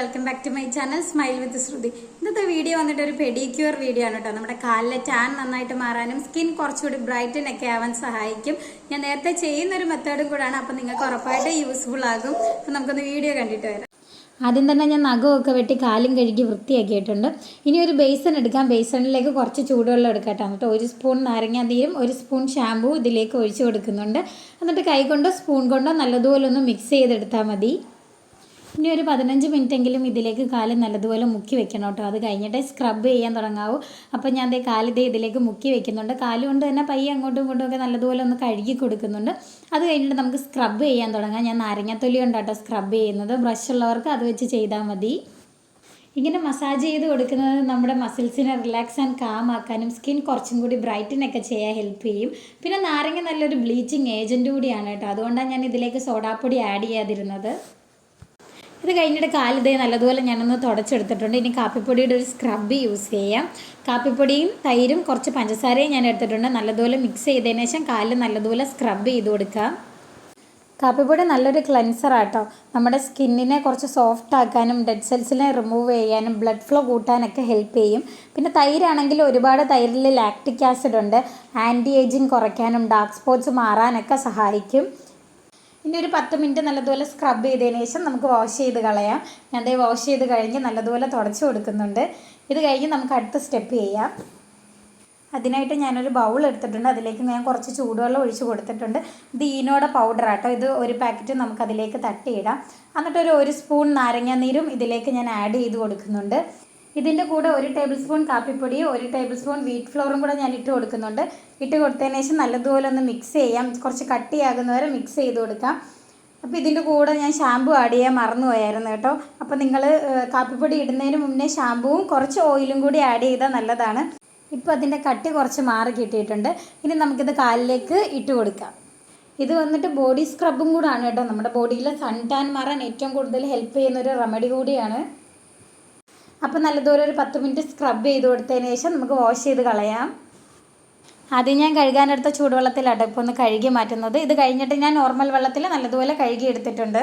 Welcome back to my channel smile with Shruti ഇന്നത്തെ video വന്നിട്ട് ഒരു പെഡിക്യൂർ വീഡിയോ ആണ് കേട്ടോ നമ്മുടെ കാലിലെ ടാൻ നന്നായിട്ട് മാറാനും സ്കിൻ കുറച്ചുകൂടി ബ്രൈറ്റൻ ഒക്കെ ആവാൻ സഹായിക്കും. ഞാൻ നേരത്തെ ചെയ്യുന്ന ഒരു മെത്തേഡും കൂടാണ് അപ്പം നിങ്ങൾക്ക് ഉറപ്പായിട്ട് യൂസ്ഫുൾ ആകും. അപ്പം നമുക്കൊന്ന് വീഡിയോ കണ്ടിട്ട് വരാം. ആദ്യം തന്നെ ഞാൻ നഖമൊക്കെ വെട്ടി കാലും കഴുകി വൃത്തിയാക്കിയിട്ടുണ്ട്. ഇനി ഒരു ബേസൺ എടുക്കാം. ബേസണിലേക്ക് കുറച്ച് ചൂടുവെള്ളം എടുക്കട്ടെ എന്നിട്ട് ഒരു സ്പൂൺ നാരങ്ങാതീരും ഒരു സ്പൂൺ ഷാമ്പൂ ഇതിലേക്ക് ഒഴിച്ചു കൊടുക്കുന്നുണ്ട്. എന്നിട്ട് കൈ കൊണ്ടോ സ്പൂൺ കൊണ്ടോ നല്ലതുപോലെ ഒന്ന് മിക്സ് ചെയ്തെടുത്താൽ മതി. ഇനി ഒരു പതിനഞ്ച് മിനിറ്റെങ്കിലും ഇതിലേക്ക് കാൽ നല്ലതുപോലെ മുക്കി വെക്കണം കേട്ടോ. അത് കഴിഞ്ഞിട്ട് സ്ക്രബ് ചെയ്യാൻ തുടങ്ങാവൂ. അപ്പോൾ ഞാൻ ദേ കാലിതേ ഇതിലേക്ക് മുക്കി വെക്കുന്നുണ്ട്. കാൽ കൊണ്ട് തന്നെ പയ്യെ അങ്ങോട്ടും ഇങ്ങോട്ടും ഒക്കെ നല്ലതുപോലെ ഒന്ന് കഴുകി കൊടുക്കുന്നുണ്ട്. അത് കഴിഞ്ഞിട്ട് നമുക്ക് സ്ക്രബ് ചെയ്യാൻ തുടങ്ങാം. ഞാൻ നാരങ്ങത്തൊലി ഉണ്ടാട്ടോ സ്ക്രബ് ചെയ്യുന്നത്. ബ്രഷ് ഉള്ളവർക്ക് അത് വെച്ച് ചെയ്താൽ മതി. ഇങ്ങനെ മസാജ് ചെയ്ത് കൊടുക്കുന്നത് നമ്മുടെ മസിൽസിനെ റിലാക്സ് ആൻഡ് കാം ആക്കാനും സ്കിൻ കുറച്ചും കൂടി ബ്രൈറ്റനൊക്കെ ചെയ്യാൻ ഹെൽപ്പ് ചെയ്യും. പിന്നെ നാരങ്ങ നല്ലൊരു ബ്ലീച്ചിങ് ഏജന്റ് കൂടിയാണ് കേട്ടോ. അതുകൊണ്ടാണ് ഞാൻ ഇതിലേക്ക് സോഡാപ്പൊടി ആഡ് ചെയ്യാതിരുന്നത്. ഇത് കഴിഞ്ഞിട്ട് കാലിതേ നല്ലതുപോലെ ഞാനൊന്ന് തുടച്ചെടുത്തിട്ടുണ്ട്. ഇനി കാപ്പിപ്പൊടിയുടെ ഒരു സ്ക്രബ് യൂസ് ചെയ്യാം. കാപ്പിപ്പൊടിയും തൈരും കുറച്ച് പഞ്ചസാരയും ഞാൻ എടുത്തിട്ടുണ്ട്. നല്ലതുപോലെ മിക്സ് ചെയ്തതിന് ശേഷം കാലിൽ നല്ലതുപോലെ സ്ക്രബ് ചെയ്ത് കൊടുക്കാം. കാപ്പിപ്പൊടി നല്ലൊരു ക്ലെൻസർ ആട്ടോ. നമ്മുടെ സ്കിന്നിനെ കുറച്ച് സോഫ്റ്റ് ആക്കാനും ഡെഡ് സെൽസിനെ റിമൂവ് ചെയ്യാനും ബ്ലഡ് ഫ്ലോ കൂട്ടാനൊക്കെ ഹെൽപ്പ് ചെയ്യും. പിന്നെ തൈരാണെങ്കിൽ ഒരുപാട് തൈരിൽ ലാക്ടിക് ആസിഡ് ഉണ്ട്. ആന്റി ഏജിങ് കുറയ്ക്കാനും ഡാർക്ക് സ്പോട്ട്സ് മാറാനൊക്കെ സഹായിക്കും. ഇനി ഒരു പത്ത് മിനിറ്റ് നല്ലതുപോലെ സ്ക്രബ് ചെയ്തതിന് ശേഷം നമുക്ക് വാഷ് ചെയ്ത് കളയാം. ഞാൻ ദേ വാഷ് ചെയ്ത് കഴിഞ്ഞ് നല്ലതുപോലെ തുടച്ചു കൊടുക്കുന്നുണ്ട്. ഇത് കഴിഞ്ഞ് നമുക്ക് അടുത്ത സ്റ്റെപ്പ് ചെയ്യാം. അതിനായിട്ട് ഞാനൊരു ബൗൾ എടുത്തിട്ടുണ്ട്. അതിലേക്ക് ഞാൻ കുറച്ച് ചൂടുവെള്ളം ഒഴിച്ച് കൊടുത്തിട്ടുണ്ട്. ഇത് ഈനോടെ പൗഡർ ആട്ടോ. ഇത് ഒരു പാക്കറ്റ് നമുക്കതിലേക്ക് തട്ടിയിടാം. എന്നിട്ടൊരു ഒരു സ്പൂൺ നാരങ്ങാനീരും ഇതിലേക്ക് ഞാൻ ആഡ് ചെയ്ത് കൊടുക്കുന്നുണ്ട്. ഇതിന്റെ കൂടെ ഒരു ടേബിൾ സ്പൂൺ കാപ്പിപ്പൊടിയും ഒരു ടേബിൾ സ്പൂൺ വീറ്റ് ഫ്ലോറും കൂടെ ഞാൻ ഇട്ട് കൊടുക്കുന്നുണ്ട്. ഇട്ട് കൊടുത്തതിന് ശേഷം നല്ലതുപോലെ ഒന്ന് മിക്സ് ചെയ്യാം. കുറച്ച് കട്ടിയാകുന്നവരെ മിക്സ് ചെയ്ത് കൊടുക്കാം. അപ്പോൾ ഇതിന്റെ കൂടെ ഞാൻ ഷാമ്പു ആഡ് ചെയ്യാൻ മറന്നുപോയായിരുന്നു കേട്ടോ. അപ്പോൾ നിങ്ങൾ കാപ്പിപ്പൊടി ഇടുന്നതിന് മുന്നേ ഷാമ്പുവും കുറച്ച് ഓയിലും കൂടി ആഡ് ചെയ്താൽ നല്ലതാണ്. ഇപ്പോൾ അതിന്റെ കട്ടി കുറച്ച് മാറി കിട്ടിയിട്ടുണ്ട്. ഇനി നമുക്കിത് കാലിലേക്ക് ഇട്ട് കൊടുക്കാം. ഇത് വന്നിട്ട് ബോഡി സ്ക്രബും കൂടാണ് കേട്ടോ. നമ്മുടെ ബോഡിയിലെ സൺ ടാൻ മാറാൻ ഏറ്റവും കൂടുതൽ ഹെൽപ്പ് ചെയ്യുന്ന ഒരു റെമഡി കൂടിയാണ്. അപ്പോൾ നല്ലതുപോലെ ഒരു പത്ത് മിനിറ്റ് സ്ക്രബ് ചെയ്ത് കൊടുത്തതിന് ശേഷം നമുക്ക് വാഷ് ചെയ്ത് കളയാം. ആദ്യം ഞാൻ കഴുകാനെടുത്ത ചൂടുവെള്ളത്തിലാണ് ഇപ്പോൾ ഒന്ന് കഴുകി മാറ്റുന്നത്. ഇത് കഴിഞ്ഞിട്ട് ഞാൻ നോർമൽ വെള്ളത്തിൽ നല്ലതുപോലെ കഴുകി എടുത്തിട്ടുണ്ട്.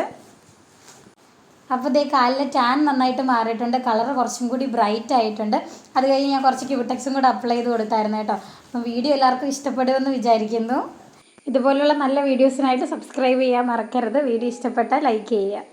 അപ്പോൾ ഇതേ കാലിലെ ടാൻ നന്നായിട്ട് മാറിയിട്ടുണ്ട്. കളർ കുറച്ചും കൂടി ബ്രൈറ്റ് ആയിട്ടുണ്ട്. അത് കഴിഞ്ഞ് ഞാൻ കുറച്ച് ക്യൂടെക്സും കൂടെ അപ്ലൈ ചെയ്ത് കൊടുത്തായിരുന്നു കേട്ടോ. അപ്പം വീഡിയോ എല്ലാവർക്കും ഇഷ്ടപ്പെടുമെന്ന് വിചാരിക്കുന്നു. ഇതുപോലുള്ള നല്ല വീഡിയോസിനായിട്ട് സബ്സ്ക്രൈബ് ചെയ്യാൻ മറക്കരുത്. വീഡിയോ ഇഷ്ടപ്പെട്ടാൽ ലൈക്ക് ചെയ്യുക.